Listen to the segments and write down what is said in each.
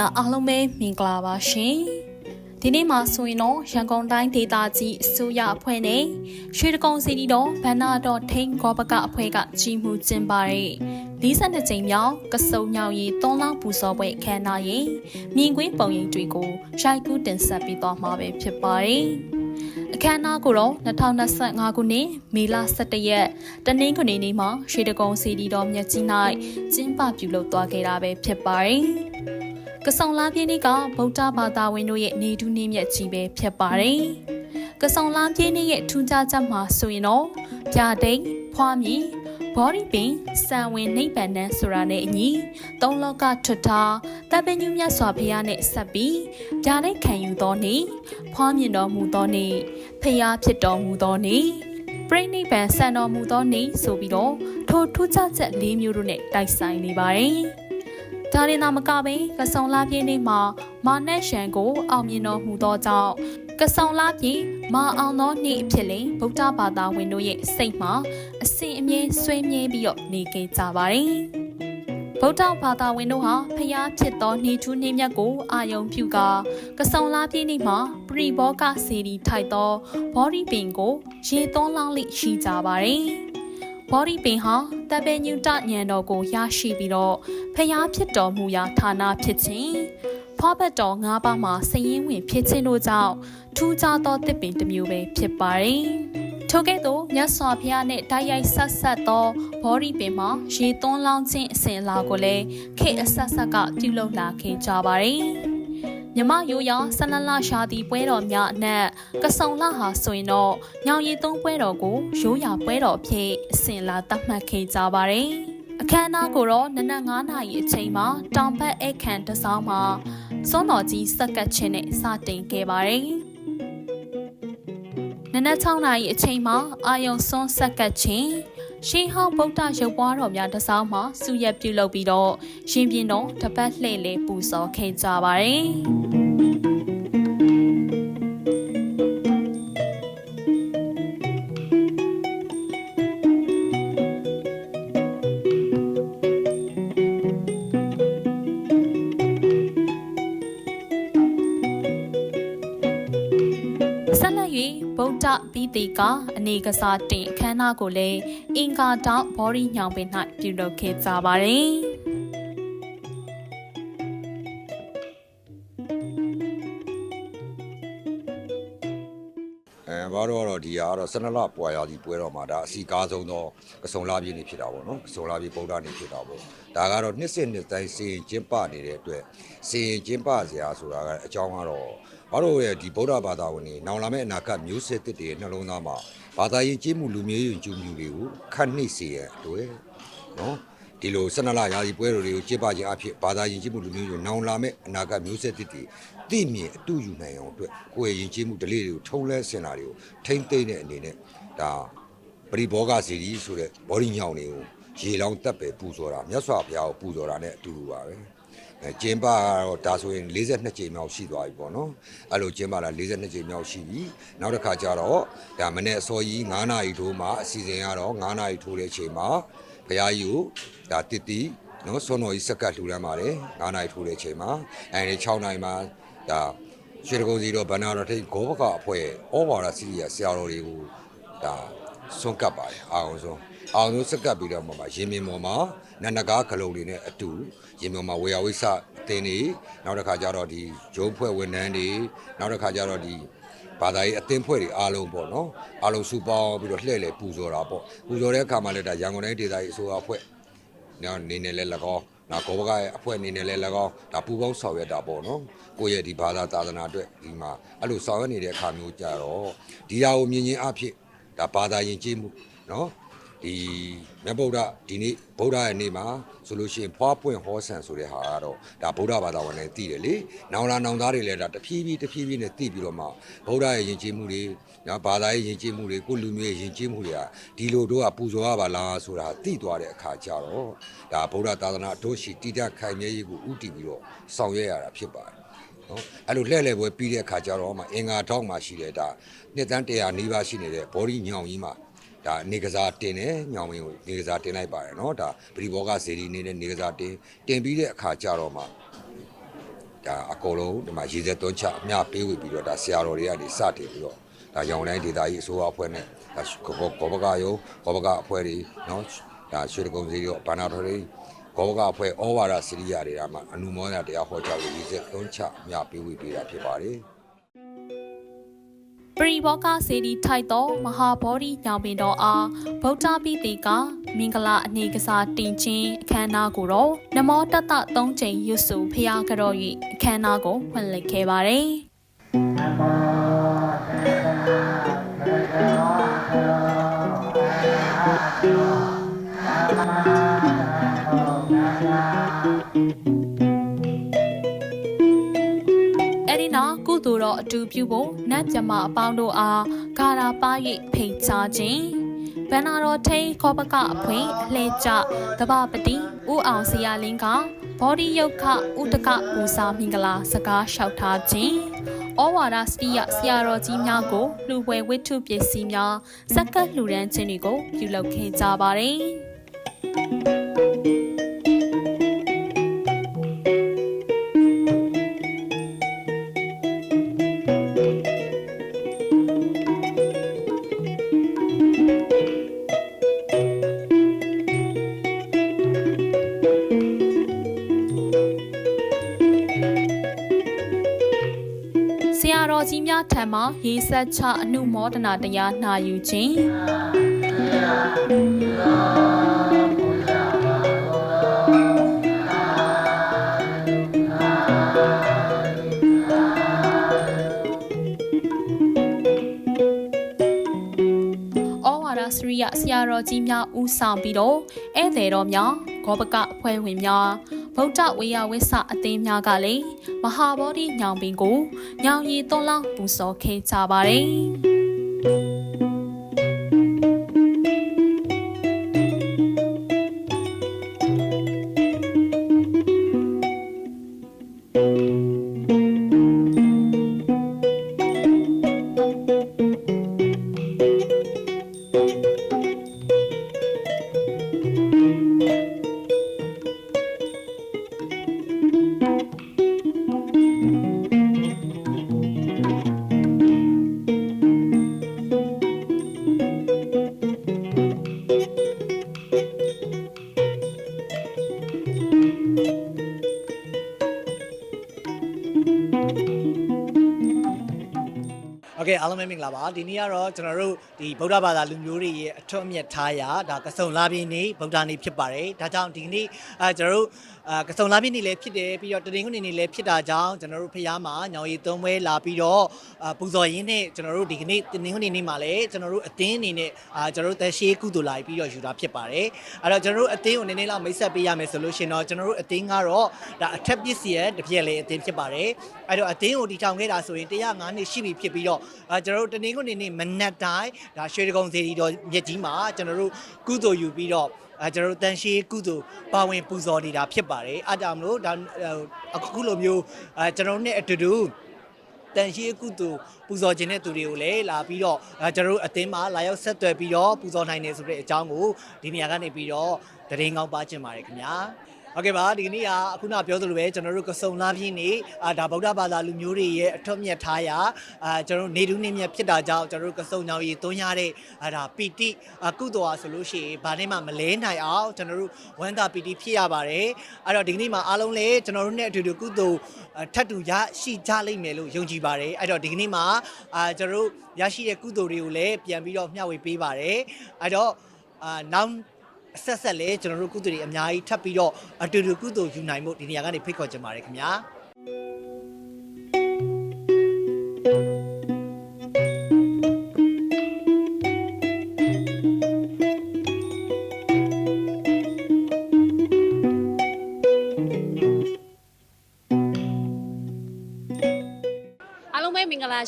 မိဘပြည်သူများအားလုံးပဲမင်္ဂလာပါရှင်ဒီနေ့မှာဆိုရင်တော့ရန်ကုန်တိုင်းဒေသကြီးအစိုးရအဖွဲ့နဲ့ရွှေတကုံစီတီတော်ဘန္နာတော်ထိန်ကောပကအဖွဲ့ကကြီးမှုကျင်းပတဲ့42ကြိမ်မြောက်ကစုံညောင်ရီ၃လပူစောပွဲခမ်းနားရင်မြင်ကွင်းပုံရိပ်တွေကိုရိုက်ကူးတင်ဆက်ပေးသွားမှာပဲဖြစ်ပါတယ်အခမ်းအနားကိုတော့2025ခုနှစ်မေလ17ရက်တနင်္ဂနွေနေ့မှာရွှေတကုံစီတီတော်မြတ်ကြီး၌ကျင်းပပြုလုပ်သွားခဲ့တာပဲဖြစ်ပါတယ်။ ကဆုံလာပြင်းနေ့ကဗုဒ္ဓဘာသာဝင်တို့ရဲ့နေထူးနေမြတ်ကြီးပဲဖြစ်ပါတယ်။ကဆုံလာပြင်းနေ့ရဲ့ထူးခြားချက်မှာဆိုရင်တော့ပြတိတ်ဖွားမြည်ဘော်ဒီပင်စံဝင်နှိပ်ပန်နှန်းဆိုတာနဲ့အညီသုံးလောကထွတ်ထားတပ်ပညုမြတ်စွာဘုရားနဲ့ဆက်ပြီးပြာတဲ့ခံယူသောနေ့ဖွားမြင်တော်မူသောနေ့ဖျားဖြစ်တော်မူသောနေ့ပြိဋိဘံဆန်တော်မူသောနေ့ဆိုပြီးတော့ထိုထူးခြားချက်၄မျိုးတို့နဲ့တိုက်ဆိုင်နေပါတယ်။ ဒါရင်သာမကပင်ကဆုံလာပြည့်နေ့မှာမာနက်ရှန်ကို အောင်မြင်တော်မူသောကြောင့်ကဆုံလာပြည့်မာအောင်သောနေ့အဖြစ်လင်ဗုဒ္ဓဘာသာဝင်တို့ရဲ့စိတ်မှာအစဉ်အမြဲဆွေးမြဲပြီးတော့နေခဲ့ကြပါတယ်။ဗုဒ္ဓဘာသာဝင်တို့ဟာဖျားဖြစ်သောနေထူးနေမြတ်ကိုအာယုံပြုကာကဆုံလာပြည့်နေ့မှာပရိဘောဂစီရီထိုက်သောဘောဒီပင်ကို ရေသွန်းလောင်းလိရှိကြပါတယ်။ ဘောဒီပင်ဟာတပည့်ညုတညံတော်ကိုရရှိပြီးတော့ဖျားဖြစ်တော်မူရာဌာနဖြစ်ခြင်းဖွားဘတ်တော်၅ပါးမှာစည်ရင်ဝင်ဖြစ်ခြင်းတို့ကြောင့်ထူးခြားသောတစ်ပင်တစ်မျိုးပဲဖြစ်ပါတယ်။ထို့ကဲ့သို့မြတ်စွာဘုရားနဲ့တိုက်ရိုက်ဆက်ဆက်သောဘောဒီပင်မှာရေသွန်းလောင်းခြင်းအစဉ်အလာကိုလည်းခေတ်အဆက်ဆက်ကပြုလုပ်လာခဲ့ကြပါတယ်။ မြမရိုးရာဆလလရှာတီပွဲတော်များအနက်ကဆုံလဟာဆိုရင်တော့ညောင်ရည်သုံးပွဲတော်ကိုရိုးရာပွဲတော်အဖြစ်အစဉ်လာသတ်မှတ်ခဲ့ကြပါတယ်။အခမ်းအနားကိုတော့နနက်9နာရီအချိန်မှာတောင်ဘက်အခမ်းတစောင်းမှာစွန်းတော်ကြီးစက်ကတ်ချင်းနဲ့စတင်ခဲ့ပါတယ်။နနက်6နာရီအချိန်မှာအာယုံစွန်းစက်ကတ်ချင်း ရှေးဟောင်းဗုဒ္ဓရုပ်ပွားတော်များတစောင်းမှာစုရက်ပြုလုပ်ပြီးတော့ရှင်ပြင်းတော်တပတ်လှည့်လေပူဇော်ခဲ့ကြပါတယ်။ ဒ္ဓပိတိကအနေကစားတင်အခမ်းအနားကိုလည်းအင်္ဂါတောင်ဘော်ရီညောင်ပင်၌ပြုလုပ်ခဲ့ကြပါတယ်။ တော့တော့ဒီဟာကတော့ဆနလပွာရာဒီပွဲတော်မှာဒါအစီကားဆုံးသောကစုံလာပြည့်နေဖြစ်တာပေါ့နော်ကစုံလာပြည့်ဗုဒ္ဓနေဖြစ်တာပေါ့ဒါကတော့နှစ်စစ်နှစ်တိုင်းစီရင်ကျင်းပနေတဲ့အတွက်စီရင်ကျင်းပစရာဆိုတာကအကြောင်းကတော့ဘာလို့ရဲ့ဒီဗုဒ္ဓဘာသာဝင်တွေနောင်လာမယ့်အနာဂတ်မျိုးဆက်သစ်တွေရဲ့နှလုံးသားမှာဘာသာရေးကြီးမှုလူမျိုးရေးကျူးမှုတွေကိုခတ်နှိပ်စေရအတွက်နော် ဒီလိုဆနလရာဒီပွဲတော်တွေကိုကျင်းပခြင်းအဖြစ်ဘာသာယဉ်ကျေးမှုလူမျိုးတွေနောင်လာမယ့်အနာဂတ်မျိုးဆက်သစ်တွေသိမြင်အတူယူနိုင်အောင်အတွက်ကိုယ်ရဲ့ယဉ်ကျေးမှုဓလေ့တွေကိုထုံးလဲစင်တာတွေကိုထိမ့်သိမ့်တဲ့အနေနဲ့ဒါပရိဘောဂစီရီဆိုတဲ့ဘော်ဒီညောင်တွေကိုရေလောင်းတက်ပဲပူဇော်တာမြတ်စွာဘုရားကိုပူဇော်တာနဲ့အတူတူပါပဲအဲကျင်းပကတော့ဒါဆိုရင်42ကြိမ်မြောက်ရှိသွားပြီပေါ့နော်အဲ့လိုကျင်းပတာ42ကြိမ်မြောက်ရှိပြီနောက်တစ်ခါကျတော့ဒါမနေ့အစောကြီး9နာရီထိုးမှာအစီအစဉ်ကတော့9နာရီထိုးတဲ့အချိန်မှာ ဘုရားကြီးကိုဒါတစ်တီနော်ဆွန်တော်ကြီးစက္ကတ်လှူဒန်းပါတယ်9နာရီထိုးတဲ့အချိန်မှာအဲဒီ6နာရီမှာဒါရွှေတကုံစီတော့ဗန္နာတော်ထိတ်ဂောဘကအဖွဲ့ဩဘာရစီရီယာဆရာတော်တွေကိုဒါဆွန့်ကပ်ပါတယ်အောင်ဆုံးအောင်ဆုံးစက္ကပ်ပြီးတော့မှမှာရင်မြင်ပေါ်မှာနန္ဒကားခလုံးတွေနဲ့အတူရင်မြင်ပေါ်မှာဝေယဝိဆအသင်းတွေနောက်တစ်ခါကျတော့ဒီဂျုံဖွဲ့ဝန်ထမ်းတွေနောက်တစ်ခါကျတော့ဒီ ဘာသာရေးအသင်းဖွဲ့တွေအားလုံးပေါ့နော်အားလုံးစုပေါင်းပြီးတော့လှည့်လည်ပူဇော်တာပေါ့ပူဇော်တဲ့အခါမှာလည်းဒါရန်ကုန်တိုင်းဒေသကြီးအစိုးရအဖွဲ့နော်နေနေလဲ၎င်းနော်ကောဘကရဲ့အဖွဲ့အနေနဲ့လည်း၎င်းဒါပူပေါင်းဆောင်ရွက်တာပေါ့နော်ကိုယ့်ရဲ့ဒီဘာသာသာသနာအတွက်ဒီမှာအဲ့လိုဆောင်ရွက်နေတဲ့အခါမျိုးကြတော့ဒီဟာကိုမြင်ချင်းအဖြစ်ဒါဘာသာယဉ်ကျေးမှုနော် ဒီမြတ်ဗုဒ္ဓဒီနေ့ဗုဒ္ဓရဲ့နေ့မှာဆိုလို့ရှိရင်ဖွားပွင့်ဟောဆန်ဆိုတဲ့ဟာကတော့ဒါဗုဒ္ဓဘာသာဝင်တွေသိတယ်လေနောင်လာနောင်သားတွေလည်းဒါတဖြည်းဖြည်းတဖြည်းဖြည်းနဲ့သိပြီးတော့မှဗုဒ္ဓရဲ့ယဉ်ကျေးမှုတွေနော်ဘာသာရဲ့ယဉ်ကျေးမှုတွေကိုလူမျိုးရဲ့ယဉ်ကျေးမှုတွေကဒီလိုတို့ကပူဇော်ရပါလားဆိုတာသိသွားတဲ့အခါကျတော့ဒါဗုဒ္ဓသာသနာတို့ရှိတိတတ်ခိုင်မြဲရေးကိုဥတည်ပြီးတော့ဆောင်ရွက်ရတာဖြစ်ပါတယ်နော်အဲ့လိုလှည့်လည်ပွဲပြီးတဲ့အခါကျတော့မှအင်္ဂါထောက်မှရှိတယ်ဒါနှစ်တန်း100နီးပါးရှိနေတဲ့ဘော်ဒီညောင်ကြီးမှာ ဒါနေကစားတင်တယ်ညောင်မင်းကိုနေကစားတင်လိုက်ပါတယ်เนาะဒါပရိဘောဂစေရီနေတဲ့နေကစားတင်တင်ပြီးတဲ့အခါကျတော့မှ ဒါအကုန်လုံးဒီမှာရည်စက်သွန်းချအမျှပေးဝေပြီးတော့ဒါဆရာတော်တွေကနေစတင်ပြီးတော့ဒါရောင်တိုင်းဒေသကြီးအစိုးရအဖွဲ့နဲ့ဒါကောကောဘကယောကောဘကအဖွဲ့တွေနော်ဒါရွှေတကုံစီရောဘာနာတော်တွေကောဘကအဖွဲ့ဩဝါဒစရိယာတွေဒါမှအနုမောဒတရားဟောကြားပြီးရည်စက်သွန်းချအမျှပေးဝေပေးတာဖြစ်ပါတယ် ပရိဘောဂစေတီထိုက်သောမဟာဗောဓိညောင်ပင်တော်အားဗုဒ္ဓပိတိကမင်္ဂလာအနေကစားတင်ချင်းအခမ်းအနားကိုတော့နမောတတ၃ချိန်ရွတ်ဆိုဖျားကြော့၍အခမ်းအနားကိုဖွင့်လှစ်ခဲ့ပါတယ်။ ပြုဖို့နတ်ကြမအပေါင်းတို့အားဂါရာပါ၍ဖိတ်ချခြင်းဘန္နာတော်ထိန်ခောပကအဖွင့်အလှဲကျတပပတိဥအောင်စရာလင်းကဘောဓိယုတ်ခဥတကပူစာမင်္ဂလာစကားလျှောက်ထားခြင်းဩဝါဒစတိယဆရာတော်ကြီးများကိုလှူပွဲဝိတ္ထုပစ္စည်းများစက္ကပ်လှူဒန်းခြင်းတွေကိုပြုလုပ်ခဲ့ကြပါတယ်။ ကြီးများထံမှရေဆက်ချအနုမောဒနာတရားနှာယူခြင်းဩဝါဒစရိယဆရာတော်ကြီးများဦးဆောင်ပြီးတော့ဧည့်သည်တော်များဂောဘကအဖွဲ့ဝင်များ ဗုဒ္ဓဝေယဝိဆအသင်းများကလည်းမဟာဗောဓိညောင်ပင်ကိုညောင်ရည်သွန်းလောင်းပူဇော်ခဲ့ကြပါတယ်။ ဂလာပါဒီနေ့ကတော့ကျွန်တော်တို့ ဒီဗုဒ္ဓဘာသာလူမျိုးတွေရဲ့အထွတ်အမြတ်ထားရာဒါကစုံလာပြည့်နေ့ဗုဒ္ဓနေ့ဖြစ်ပါတယ်ဒါကြောင့်ဒီနေ့အဲကျွန်တော်တို့အာကစုံလာပြည့်နေ့လည်းဖြစ်တယ်ပြီးတော့တရင်ခုနေ့နေ့လည်းဖြစ်တာကြောင့်ကျွန်တော်တို့ဖရားမှာညောင်ရည်သုံးပွဲလာပြီးတော့အာပူဇော်ရင်းနဲ့ကျွန်တော်တို့ဒီကနေ့တရင်ခုနေ့နေ့မှာလည်းကျွန်တော်တို့အသင်းအနေနဲ့အာကျွန်တော်တို့တရှိကုသိုလ်လာပြီးတော့ယူတာဖြစ်ပါတယ်အဲ့တော့ကျွန်တော်တို့အသင်းကိုနည်းနည်းလောက်မိတ်ဆက်ပေးရမယ်ဆိုလို့ရှင်တော့ကျွန်တော်တို့အသင်းကတော့ဒါအထက်ပစ္စည်းရဲ့တစ်ပြက်လေးအသင်းဖြစ်ပါတယ်အဲ့တော့အသင်းကိုတည်ထောင်ခဲ့တာဆိုရင်105နှစ်ရှိပြီဖြစ်ပြီးတော့အာကျွန်တော်တို့တနင်္ဂနွေနေ့မနက်တိုင်းဒါရွှေတကုံစေတီတော်မြစ်ကြီးမှာကျွန်တော်တို့ကုသိုလ်ယူပြီးတော့အဲကျွန်တော်တို့တန်ရှည်ကုသိုလ်ပါဝင်ပူဇော်နေတာဖြစ်ပါတယ်အားကြောင့်မလို့ဒါအခုလိုမျိုးအဲကျွန်တော်တို့နဲ့အတူတူတန်ရှည်ကုသိုလ်ပူဇော်ခြင်းတဲ့သူတွေကိုလည်းလာပြီးတော့အဲကျွန်တော်တို့အသင်းမှာလာရောက်ဆက်သွယ်ပြီးတော့ပူဇော်နိုင်တယ်ဆိုတဲ့အကြောင်းကိုဒီနေရာကနေပြီးတော့တရင်ကောင်းပါချင်ပါတယ်ခင်ဗျာ ဟုတ်ကဲ့ပါဒီကနေ့ကအခုနပြောသလိုပဲကျွန်တော်တို့ကစုံလာပြင်းနေအာဒါဗုဒ္ဓဘာသာလူမျိုးတွေရဲ့အထွတ်မြတ်ထားရာအာကျွန်တော်တို့နေတူးနေမြတ်ဖြစ်တာကြောင့်ကျွန်တော်တို့ကစုံညောင်ရီသွန်းရတဲ့အာဒါပီတိအာကုသိုလ်အားဆိုလို့ရှိရင်ဘာနဲ့မှမလဲနိုင်အောင်ကျွန်တော်တို့ဝမ်းသာပီတိဖြစ်ရပါတယ်အဲ့တော့ဒီကနေ့မှာအားလုံးလည်းကျွန်တော်တို့နဲ့အတူတူကုသိုလ်အာထပ်တူရရှိကြလိမ့်မယ်လို့ယုံကြည်ပါတယ်အဲ့တော့ဒီကနေ့မှာအာကျွန်တော်တို့ရရှိတဲ့ကုသိုလ်တွေကိုလည်းပြန်ပြီးတော့မျှဝေပေးပါတယ်အဲ့တော့အာနောက်အ ဆက်ဆက်လဲကျွန်တော်တို့ကုသိုလ်တွေအများကြီးထပ်ပြီးတော့အတူတူကုသိုလ်ယူနိုင်မှုဒီနေရာကနေဖိတ်ခေါ်ချင်ပါတယ်ခင်ဗျာ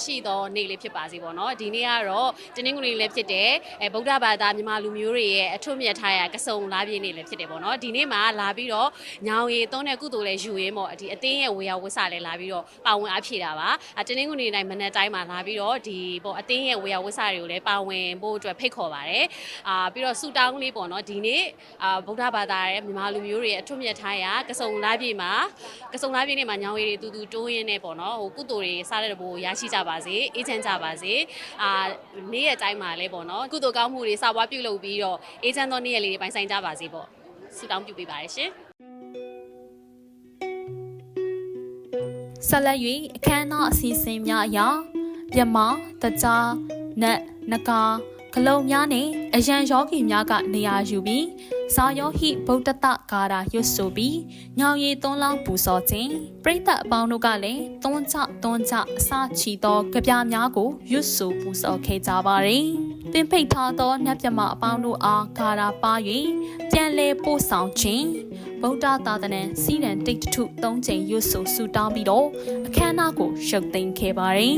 ရှိသောနေ့လေးဖြစ်ပါစေပေါ့နော်ဒီနေ့ကတော့တင်းနှင်းကုန်လေးလည်းဖြစ်တယ်အဲဗုဒ္ဓဘာသာမြန်မာလူမျိုးတွေရဲ့အထွတ်မြတ်ထားရာကစုံလာပြည့်နေ့လည်းဖြစ်တယ်ပေါ့နော်ဒီနေ့မှာလာပြီးတော့ညောင်ရည်သုံးတဲ့ကုသိုလ်လည်းယူရင်းပေါ့ဒီအတင်းရဲ့ဝေယဝဆလည်းလာပြီးတော့ပါဝင်အပ်ဖြည့်တာပါအတင်းနှင်းကုန်လေးတိုင်းမနက်တိုင်းမှာလာပြီးတော့ဒီပေါ့အတင်းရဲ့ဝေယဝဆတွေကိုလည်းပါဝင်ဖို့အတွက်ဖိတ်ခေါ်ပါတယ်အာပြီးတော့ဆူတောင်းလေးပေါ့နော်ဒီနေ့အာဗုဒ္ဓဘာသာရဲ့မြန်မာလူမျိုးတွေရဲ့အထွတ်မြတ်ထားရာကစုံလာပြည့်မှာကစုံလာပြည့်နေ့မှာညောင်ရည်တွေတူတူတိုးရင်းနဲ့ပေါ့နော်ဟိုကုသိုလ်တွေစားတဲ့ဘိုးရရှိကြပါစေအေးချမ်းကြပါစေအာနေ့ရက်တိုင်းမှာလည်းပေါ့နော်ကုသိုလ်ကောင်းမှုတွေစာပွားပြုလုပ်ပြီးတော့အေးချမ်းသောနေ့ရက်လေးတွေပိုင်ဆိုင်ကြပါစေပေါ့ဆုတောင်းပြုပေးပါရရှင်ဆက်လက်၍အခမ်းအနားအစီအစဉ်များအရာပြမတကြားနတ်နဂါဂလုံများနဲ့အရန်ယောဂီများကနေရာယူပြီး ဇာယောဟိဗုဒ္ဓတဂါရာရွတ်ဆိုပြီးညောင်ရည်သွန်းလောင်းပူဇော်ခြင်းပရိသတ်အပေါင်းတို့ကလည်းသွန်းချသွန်းချအစချီသောကြပြများကိုရွတ်ဆိုပူဇော်ခဲ့ကြပါသည်ပင်ဖိတ်ထားသောနတ်ပြမအပေါင်းတို့အားဂါရာပါ၍ပြန်လဲပို့ဆောင်ခြင်းဗုဒ္ဓသာသနာစီရန်တိတ်တထု၃ချိန်ရွတ်ဆိုဆူတောင်းပြီးတော့အခမ်းအနားကိုရုပ်သိမ်းခဲ့ပါတယ်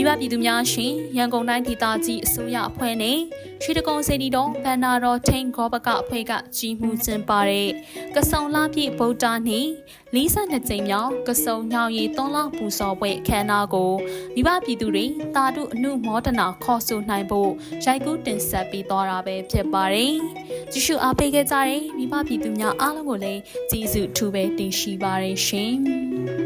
မိဘပြည်သူများရှင်ရန်ကုန်တိုင်းဒေသကြီးအစိုးရအဖွဲ့နဲ့ရွှေတကုံစေတီတော်ဗန္နာတော်ထိန်ဂောဘကအဖွဲ့ကကြီးမှုကျင်းပတဲ့ကဆုံလပြည့်ဗုဒ္ဓနေ့42ကြိမ်မြောက်ကဆုံညောင်ရီသွန်လောက်ပူဇော်ပွဲအခမ်းအနားကိုမိဘပြည်သူတွေတာတုအမှုမောဒနာခေါ်ဆိုနိုင်ဖို့ရိုက်ကူးတင်ဆက်ပေးသွားတာပဲဖြစ်ပါတယ်။ကြည့်ရှုအားပေးခဲ့ကြတဲ့မိဘပြည်သူများအားလုံးကိုလည်းကျေးဇူးထူးပဲတင်ရှိပါတယ်ရှင်။